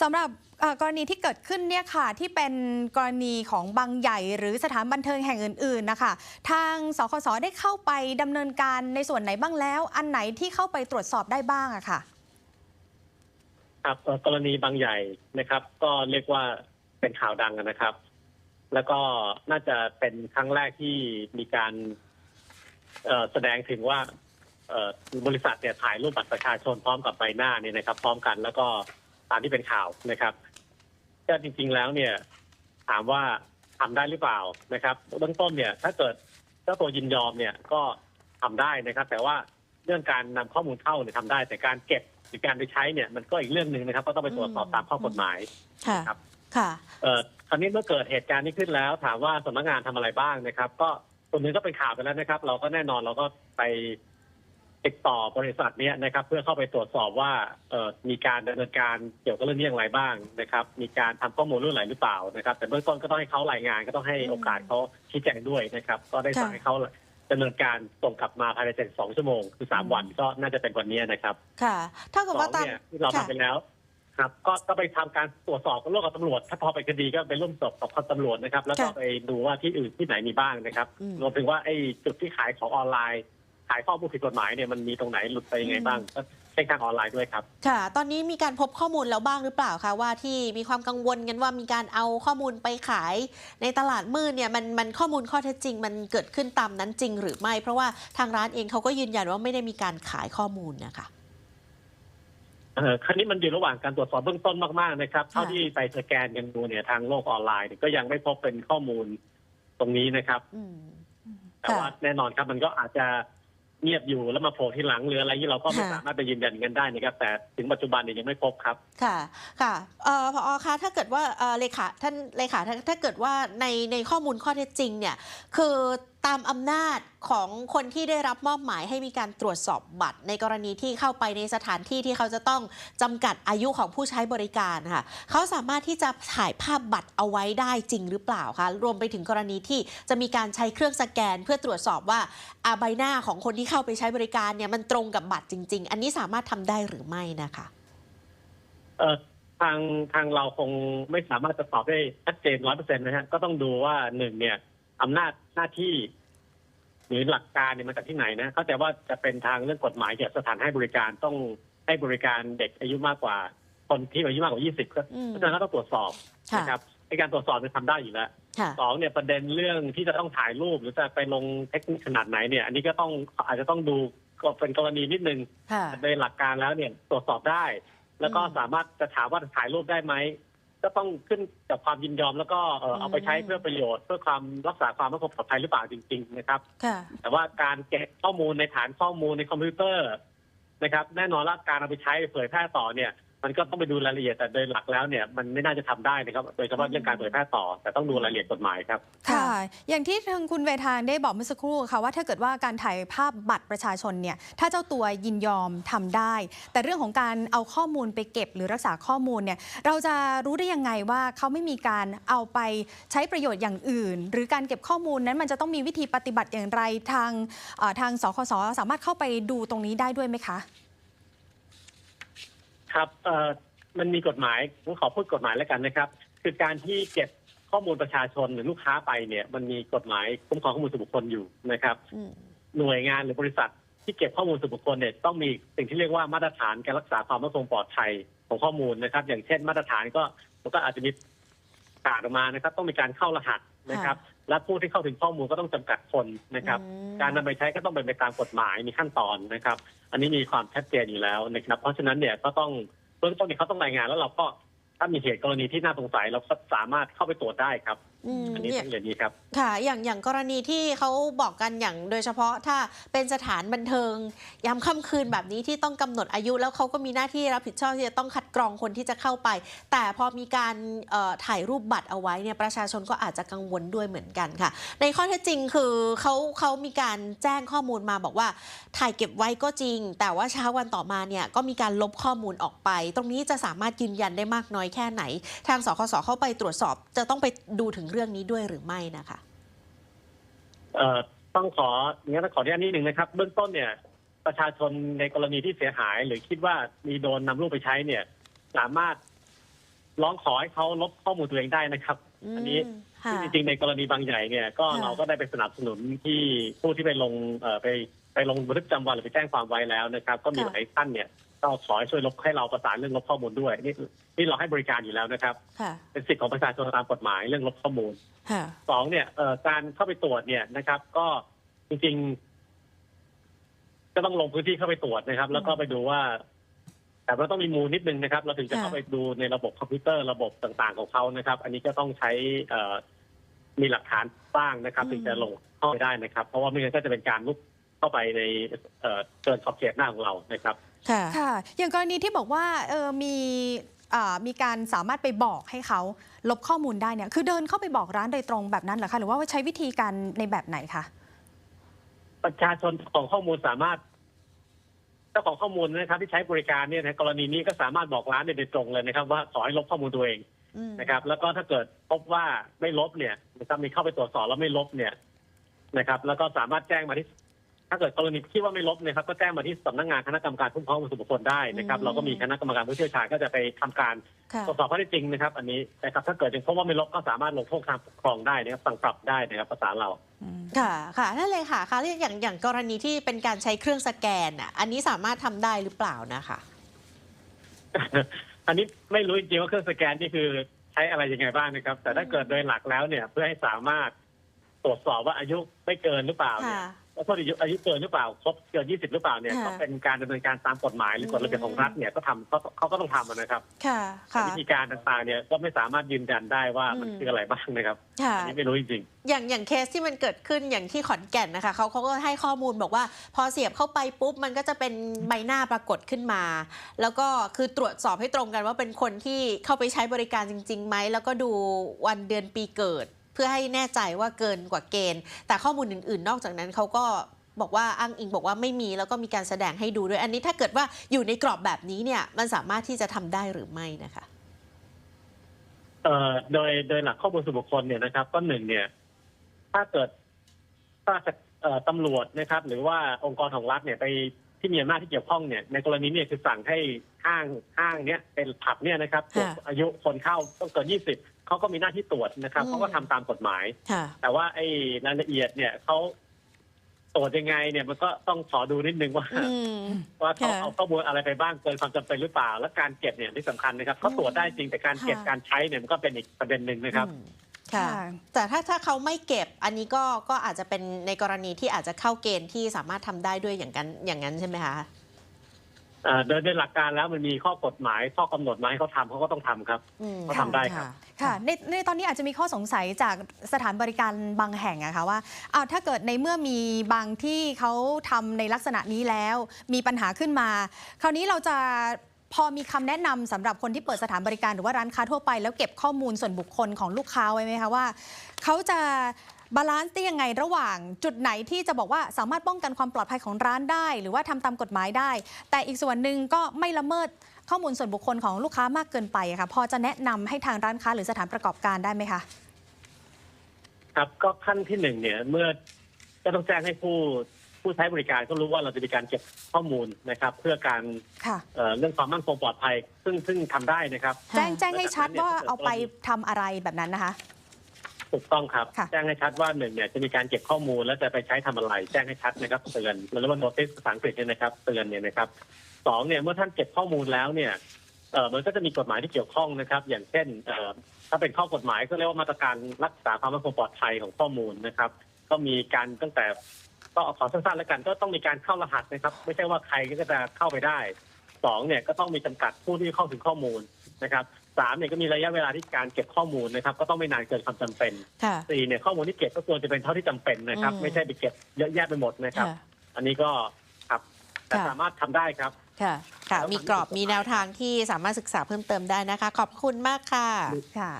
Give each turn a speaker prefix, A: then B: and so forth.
A: สำหรับกรณีที่เกิดขึ้นเนี่ยค่ะที่เป็นกรณีของบางใหญ่ หรือสถานบันเทิงแห่งอื่นๆนะคะทางสคสได้เข้าไปดำเนินการในส่วนไหนบ้างแล้ว อันไหนที่เข้าไปตรวจสอบได้บ้างอะค่ะ
B: ครับกรณีบางใหญ่นะครับ ก็เรียกว่าเป็นข่าวดังนะครับ แล้วก็น่าจะเป็นครั้งแรกที่มีการแสดงถึงว่าบริษัทเนี่ยถ่ายรูปบัตรประชาชนพร้อมกับใบหน้านี่นะครับ พร้อมกันแล้วก็ ตามที่เป็นข่าวนะครับก็จริง ๆแล้วเนี่ย ถามว่าทำได้หรือเปล่านะครับเบื้องต้นเนี่ย ถ้าเกิดเจ้าตัวยินยอมเนี่ยก็ทำได้นะครับ แต่ว่าเรื่องการนำข้อมูลเข้าเนี่ยทำได้ แต่การเก็บหรือการไปใช้เนี่ยมันก็อีกเรื่องหนึ่งนะครับ ก็ต้องไปตรวจสอบตามข้อกฎหมาย
A: ค่ะ
B: ครับ
A: ค่ะ
B: เอ่อคราวนี้เมื่อเกิดเหตุการณ์นี้ขึ้นแล้ว ถามว่าสำนักงานทำอะไรบ้างนะครับ ก็ส่วนหนึ่งก็เป็นข่าวไปแล้วนะครับ เราก็แน่นอนเราก็ไป ติดต่อบริษัทเนี้ยนะครับ เพื่อเข้าไปตรวจสอบว่าเอ่อมีการดำเนินการเกี่ยวกับเรื่องนี้อย่างไรบ้างนะครับ มีการทำข้อมูลเรื่องไหนหรือเปล่านะครับ แต่เบื้องต้นก็ต้องให้เขารายงานก็ต้องให้
A: อืม
B: โอกาสเขาชี้แจงด้วยนะครับ ก็ได้สั่ง
A: ค่ะ
B: ให้เขาดำเนินการส่งกลับมาภายในเจ็ดสองชั่วโมงคือสามวันก็น่าจะเป็นวันนี้นะครับ
A: ค่ะเท่ากับ
B: สอ
A: ว่างตาม
B: เนี่ยที่เรา
A: ค่ะ
B: ทำไปแล้วครับก็ก็ไปทำการตรวจสอบร่วมกับตำรวจ ถ้าพอไปนคดีก็ไปร่วมสอบกับตำรวจนะครับ แล้วก็
A: ค่ะ
B: ไปดูว่าที่อื่นที่ไหนมีบ้างนะครับ
A: อืม
B: รวมถึงว่าไอ้จุดที่ขายของออนไลน์ ขายข้อมูลผิดกฎหมายเนี่ยมันมีตรงไหนหลุดไปยังไงบ้างก็เช็คทางออนไลน์ด้วยครับ
C: ค่ะ ตอนนี้มีการพบข้อมูลแล้วบ้างหรือเปล่าคะว่าที่มีความกังวลกันว่ามีการเอาข้อมูลไปขาย ในตลาดมืดเนี่ยมันมันข้อมูลข้อเท็จจริง มันเกิดขึ้นตามนั้นจริง หรือไม่ เพราะว่าทางร้านเองเขาก็ยืนยันว่าไม่ได้มีการขายข้อมูลนะคะ
B: เออครั้นี้มันอยู่ระหว่างการตรวจสอบเบื้องต้นมากๆนะครับเท่าที่ไปสแกนกันดูเนี่ยทางโลกออนไลน์เนี่ยก็ยังไม่พบเป็นข้อมูลตรงนี้นะครับ
C: อืม
B: แต่ว่าแน่นอนครับมันก็อาจจะ เงียบอยู่แล้วมาโผล่ที่หลังหรืออะไรที่เราก็ไม่
C: ค่ะ
B: สามารถไปยืนยันกันได้นะครับแต่ถึงปัจจุบันเนี่ยยังไม่พบครับ
C: ค่ะค่ะเอ่อพอคะถ้าเกิดว่าเอ่อเลขาท่านเลขาถ้าถ้าเกิดว่าในในข้อมูลข้อเท็จจริงเนี่ยคือตามอำนาจของคนที่ได้รับมอบหมายให้มีการตรวจสอบบัตร ในกรณีที่เข้าไปในสถานที่ที่เขาจะต้องจำกัดอายุของผู้ใช้บริการค่ะเขาสามารถที่จะถ่ายภาพบัตรเอาไว้ได้จริงหรือเปล่าคะรวมไปถึงกรณีที่จะมีการใช้เครื่องสแกน เพื่อตรวจสอบว่าอาใบหน้าของคนที่เข้าไปใช้บริการเนี่ยมันตรงกับบัตรจริง ๆ อันนี้สามารถทำได้หรือไม่นะคะ
B: ทางทางเราคงไม่สามารถจะตอบได้ชัดเจนร้อยเปอร์เซ็นต์นะฮะก็ต้องดูว่าหนึ่งเนี่ย อำนาจหน้าที่ หรือหลักการเนี่ยมันจากที่ไหนนะเข้าใจว่าจะเป็นทางเรื่องกฎหมายเกี่ยวกับสถานให้บริการต้องให้บริการเด็กอายุมากกว่า คนที่อายุมากกว่า 20ก็
C: อืม
B: เพราะฉะนั้นก็ต้องตรวจสอบ
C: ค่ะ
B: นะครับในการตรวจสอบจะทำได้อยู่แล้ว
C: ค่ะ
B: สองเนี่ยประเด็นเรื่องที่จะต้องถ่ายรูปหรือจะไปลงเทคนิคขนาดไหนเนี่ย อันนี้ก็ต้องอาจจะต้องดูก็เป็นกรณีนิดนึง
C: ค่ะ
B: โดยหลักการแล้วเนี่ยตรวจสอบได้ แล้วก็
C: อืม
B: สามารถจะถามว่าถ่ายรูปได้ไหม ก็ต้องขึ้นกับความยินยอมแล้วก็เอ่อ
C: อืม
B: เอาไปใช้เพื่อประโยชน์ เพื่อความรักษาความมั่นคงปลอดภัยหรือเปล่าจริง ๆ นะครับ
C: ค่ะ
B: แต่ว่าการเก็บข้อมูลในฐานข้อมูลในคอมพิวเตอร์นะครับ แน่นอนว่าการเอาไปใช้เผยแพร่ต่อเนี่ย มันก็ต้องไปดูรายละเอียดแต่โดยหลักแล้วเนี่ยมันไม่น่าจะทำได้นะครับ โดยเฉพาะเรื่องการเผยแพร่ต่อ แต่ต้องดูรายละเอียดกฎหมายครับ
A: ค่ะ อย่างที่ทางคุณเวทางได้บอกเมื่อสักครู่ค่ะว่าถ้าเกิดว่าการถ่ายภาพบัตรประชาชนเนี่ยถ้าเจ้าตัวยินยอมทำได้ แต่เรื่องของการเอาข้อมูลไปเก็บหรือรักษาข้อมูลเนี่ยเราจะรู้ได้ยังไงว่าเขาไม่มีการเอาไปใช้ประโยชน์อย่างอื่น หรือการเก็บข้อมูลนั้นมันจะต้องมีวิธีปฏิบัติอย่างไรทางทางสคสสามารถเข้าไปดูตรงนี้ได้ด้วยไหมคะ
B: ครับเอ่อมันมีกฎหมายผมขอพูดกฎหมายแล้วกันนะครับ คือการที่เก็บข้อมูลประชาชนหรือลูกค้าไปเนี่ย มันมีกฎหมายคุ้มครองข้อมูลส่วนบุคคลอยู่นะครับ
C: อืม
B: หน่วยงานหรือบริษัทที่เก็บข้อมูลส่วนบุคคลเนี่ยต้องมีสิ่งที่เรียกว่ามาตรฐานการรักษาความมั่นคงปลอดภัยของข้อมูลนะครับ อย่างเช่นมาตรฐานก็มันก็อาจจะมีประกาศออกมานะครับ ต้องมีการเข้ารหัสนะครับ และผู้ที่เข้าถึงข้อมูลก็ต้องจำกัดคนนะครับ
C: อืม
B: การนำไปใช้ก็ต้องเป็นไปตามกฎหมายมีขั้นตอนนะครับ อันนี้มีความชัดเจนอยู่แล้วนะครับ เพราะฉะนั้นเนี่ยก็ต้องเบื้องต้นเนี่ยเขาต้องรายงานแล้วเราก็ถ้ามีเหตุกรณีที่น่าสงสัยเราก็สามารถเข้าไปตรวจได้ครับ
C: อืม
B: อันนี้
C: เนี่ย
B: ต้องอย่างนี้ครับ
C: ค่ะ อย่างอย่างกรณีที่เขาบอกกันอย่างโดยเฉพาะถ้าเป็นสถานบันเทิง ยามค่ำคืนแบบนี้ที่ต้องกำหนดอายุ แล้วเขาก็มีหน้าที่รับผิดชอบที่จะต้องคัดกรองคนที่จะเข้าไป แต่พอมีการเอ่อถ่ายรูปบัตรเอาไว้เนี่ยประชาชนก็อาจจะกังวลด้วยเหมือนกันค่ะ ในข้อเท็จจริงคือเขาเขามีการแจ้งข้อมูลมาบอกว่า ถ่ายเก็บไว้ก็จริง แต่ว่าเช้าวันต่อมาเนี่ยก็มีการลบข้อมูลออกไป ตรงนี้จะสามารถยืนยันได้มากน้อยแค่ไหน ทางสคสเข้าไปตรวจสอบจะต้องไปดูถึงเรื่องนี้ด้วยหรือไม่นะคะ
B: เอ่อต้องของั้นต้องขออนุญาตนิดหนึ่งนะครับ เบื้องต้นเนี่ยประชาชนในกรณีที่เสียหาย หรือคิดว่ามีโดนนำรูปไปใช้เนี่ย สามารถร้องขอให้เขาลบข้อมูลตัวเองได้นะครับ อันนี้
C: มค่ะ
B: จริงๆในกรณีบางใหญ่เนี่ยก็
C: ค่ะ
B: เราก็ได้ไปสนับสนุนที่ผู้ที่ไปลงเอ่อไปไปลงบันทึกประจำวันหรือไปแจ้งความไว้แล้วนะครับ ก็มีหลายท่านเนี่ยก็ขอให้ช่วยลบให้เราประสานเรื่องลบข้อมูลด้วยนี่นี่เราให้บริการอยู่แล้วนะครับ
C: ค่ะ
B: เป็นสิทธิของประชาชนตามกฎหมายเรื่องลบข้อมูล
C: ค่ะ
B: สองเนี่ยเอ่อการเข้าไปตรวจเนี่ยนะครับ ก็จริงๆก็ต้องลงพื้นที่เข้าไปตรวจนะครับ แล้วก็ไปดูว่า แต่ว่าต้องมีมูลนิดนึงนะครับ เราถึงจะ
C: ค่ะ
B: เข้าไปดูในระบบคอมพิวเตอร์ระบบต่างๆของเขานะครับ อันนี้ก็ต้องใช้เอ่อมีหลักฐานสร้างนะครับ ถึงจะลงเข้าไปได้นะครับ เพราะว่าไม่งั้นก็จะเป็นการลุกเข้าไปในเอ่อเกินขอบเขตหน้าของเรานะครับ
C: ค่ะ
A: ค่ะ อย่างกรณีที่บอกว่าเออมีอ่ามีการสามารถไปบอกให้เขาลบข้อมูลได้เนี่ย คือเดินเข้าไปบอกร้านโดยตรงแบบนั้นเหรอคะ หรือว่าใช้วิธีการในแบบไหนคะ
B: ประชาชนของข้อมูลสามารถเจ้าของข้อมูลนะครับที่ใช้บริการเนี่ยนะกรณีนี้ก็สามารถบอกร้านได้โดยตรงเลยนะครับ ว่าขอให้ลบข้อมูลตัวเอง
C: อืม
B: นะครับ แล้วก็ถ้าเกิดพบว่าไม่ลบเนี่ยนะครับมีเข้าไปตรวจสอบแล้วไม่ลบเนี่ยนะครับ แล้วก็สามารถแจ้งมาที่ ถ้าเกิดกรณีที่ว่าไม่ลบเนะครับ ก็แจ้งมาที่สำนักงานคณะกรรมการคุ้มครองส่วนบุคคลได้นะครับ เราก็มีคณะกรรมการผู้เชี่ยวชาญก็จะไปทำการ
C: ค่ะ
B: ตรวจสอบข้อเท็จจริงนะครับ อันนี้นะครับ ถ้าเกิดยังพบว่าไม่ลบก็สามารถลงโทษทางปกครองได้นะครับสั่งปรับได้นะครับประสานเรา
C: ค่ะค่ะนั่นเลยค่ะค่ะเรื่องอย่างอย่างกรณีที่เป็นการใช้เครื่องสแกนอะอันนี้สามารถทำได้หรือเปล่านะคะ
B: อันนี้ไม่รู้จริงๆว่าเครื่องสแกนนี่คือใช้อะไรยังไงบ้างนะครับ แต่ถ้าเกิดโดยหลักแล้วเนี่ย เพื่อให้สามารถตรวจสอบว่าอายุไม่เกินหรือเปล่าเนี่ย
C: ค่ะ
B: ว่าโทษอายุอายุเกินหรือเปล่าครบเกินยี่สิบหรือเปล่าเนี่ย
C: ค่ะ
B: ก็เป็นการดำเนินการตามกฎหมายหรือกฎระเบียบของรัฐเนี่ยก็ทำเขาเขาก็ต้องทำนะครับ
C: ค่ะค่ะ
B: วิธีการต่างๆเนี่ยก็ไม่สามารถยืนยันได้ว่ามัน
C: อืม
B: คืออะไรบ้างนะครับ
C: ค่ะ
B: อันนี้ไม่รู้จริง
C: อย่างอย่างเคสที่มันเกิดขึ้นอย่างที่ขอนแก่นนะคะเขาเขาก็ให้ข้อมูลบอกว่า พอเสียบเข้าไปปุ๊บ มันก็จะเป็นใบหน้าปรากฏขึ้นมา แล้วก็คือตรวจสอบให้ตรงกันว่าเป็นคนที่เข้าไปใช้บริการจริงๆไหมแล้วก็ดูวันเดือนปีเกิดเพื่อให้แน่ใจว่าเกินกว่าเกณฑ์ แต่ข้อมูลอื่น ๆ นอกจากนั้นเขาก็บอกว่าอ้างอิงบอกว่าไม่มีแล้วก็มีการแสดงให้ดูด้วยอันนี้ถ้าเกิดว่าอยู่ในกรอบแบบนี้เนี่ยมันสามารถที่จะทำได้หรือไม่นะคะ
B: เอ่อโดยโดยหลักข้อมูลส่วนบุคคลเนี่ยนะครับ ก็หนึ่งเนี่ย ถ้าเกิดถ้าตำรวจนะครับ หรือว่าองค์กรของรัฐเนี่ยไป ที่มีอำนาจที่เกี่ยวข้องเนี่ยในกรณีเนี่ยคือสั่งให้ห้างห้างเนี้ยเป็นผับเนี่ยนะครับตรวจ
C: ค่ะ
B: อายุคนเข้าต้องเกินยี่สิบเขาก็มีหน้าที่ตรวจนะครับ
C: อืม
B: เขาก็ทำตามกฎหมาย
C: ค่ะ
B: แต่ว่าไอ้รายละเอียดเนี่ยเขาตรวจยังไงเนี่ยมันก็ต้องขอดูนิดนึงว่า
C: อืม
B: ว่าเขา
C: ค่ะ
B: เอาข้อมูลอะไรไปบ้างเกินความจำเป็นหรือเปล่า และการเก็บเนี่ยที่สำคัญนะครับเขาตรวจได้จริงแต่การเก็บ
C: ค่ะ
B: การใช้เนี่ยมันก็เป็นอีกประเด็นหนึ่งนะครับ
C: อืม ค่ะ แต่ถ้าถ้าเขาไม่เก็บอันนี้ก็ก็อาจจะเป็นในกรณีที่อาจจะเข้าเกณฑ์ที่สามารถทำได้ด้วยอย่างนั้นอย่างนั้นใช่ไหมคะ
B: เอ่อโดยโดยหลักการแล้วมันมีข้อกฎหมายข้อกำหนดมาให้เขาทำเขาก็ต้องทำครับ
C: อืม
B: เขาทำได้ครับ
A: ค่ะในในตอนนี้อาจจะมีข้อสงสัยจากสถานบริการบางแห่งอะค่ะว่าอ้าวถ้าเกิดในเมื่อมีบางที่เขาทำในลักษณะนี้แล้ว มีปัญหาขึ้นมา คราวนี้เราจะ พอมีคำแนะนำสำหรับคนที่เปิดสถานบริการหรือว่าร้านค้าทั่วไป แล้วเก็บข้อมูลส่วนบุคคลของลูกค้าไว้ไหมคะว่าเขาจะบาลานซ์ได้ยังไงระหว่างจุดไหนที่จะบอกว่าสามารถป้องกันความปลอดภัยของร้านได้ หรือว่าทำตามกฎหมายได้ แต่อีกส่วนหนึ่งก็ไม่ละเมิดข้อมูลส่วนบุคคลของลูกค้ามากเกินไปค่ะพอจะแนะนำให้ทางร้านค้าหรือสถานประกอบการได้ไหมคะ
B: ครับก็ขั้นที่หนึ่งเนี่ยเมื่อก็ต้องแจ้งให้ผู้ ผู้ใช้บริการก็รู้ว่าเราจะมีการเก็บข้อมูลนะครับ เพื่อการ
A: ค่ะ
B: เอ่อเรื่องความมั่นคงปลอดภัย ซึ่งซึ่งทำได้นะครับ
A: แจ้งแจ้งให้ชัดว่าเอาไปทำอะไรแบบนั้นนะคะ
B: ถูกต้องครับ
A: ค่ะ
B: แจ้งให้ชัดว่าหนึ่งเนี่ยจะมีการเก็บข้อมูลแล้วจะไปใช้ทำอะไร แจ้งให้ชัดนะครับเตือนหรือว่า notice ภาษาอังกฤษเนี่ยนะครับเตือนเนี่ยนะครับสองเนี่ยเมื่อท่านเก็บข้อมูลแล้วเนี่ยเอ่อมันก็จะมีกฎหมายที่เกี่ยวข้องนะครับ อย่างเช่นเอ่อถ้าเป็นข้อกฎหมายก็เรียกว่ามาตรการรักษาความมั่นคงปลอดภัยของข้อมูลนะครับ ก็มีการตั้งแต่ ก็ขอสั้นๆแล้วกันก็ต้องมีการเข้ารหัสนะครับ ไม่ใช่ว่าใครก็จะเข้าไปได้สองเนี่ยก็ต้องมีจำกัดผู้ที่เข้าถึงข้อมูลนะครับสามเนี่ยก็มีระยะเวลาที่การเก็บข้อมูลนะครับ ก็ต้องไม่นานเกินความจำเป็น
C: ค่ะ
B: สี่เนี่ยข้อมูลที่เก็บก็ควรจะเป็นเท่าที่จำเป็นนะครับ
C: อืม
B: ไม่ใช่ไปเก็บเยอะแยะไปหมดนะครับ
C: ค่ะ
B: อันนี้ก็ครับแต่
C: ค่ะ
B: สามารถทำได้ครับ
C: ค่ะค่ะ
B: แล้ว
C: มีกรอบมีแนวทางที่สามารถศึกษาเพิ่มเติมได้นะคะ ขอบคุณมากค่ะ
A: ค่ะ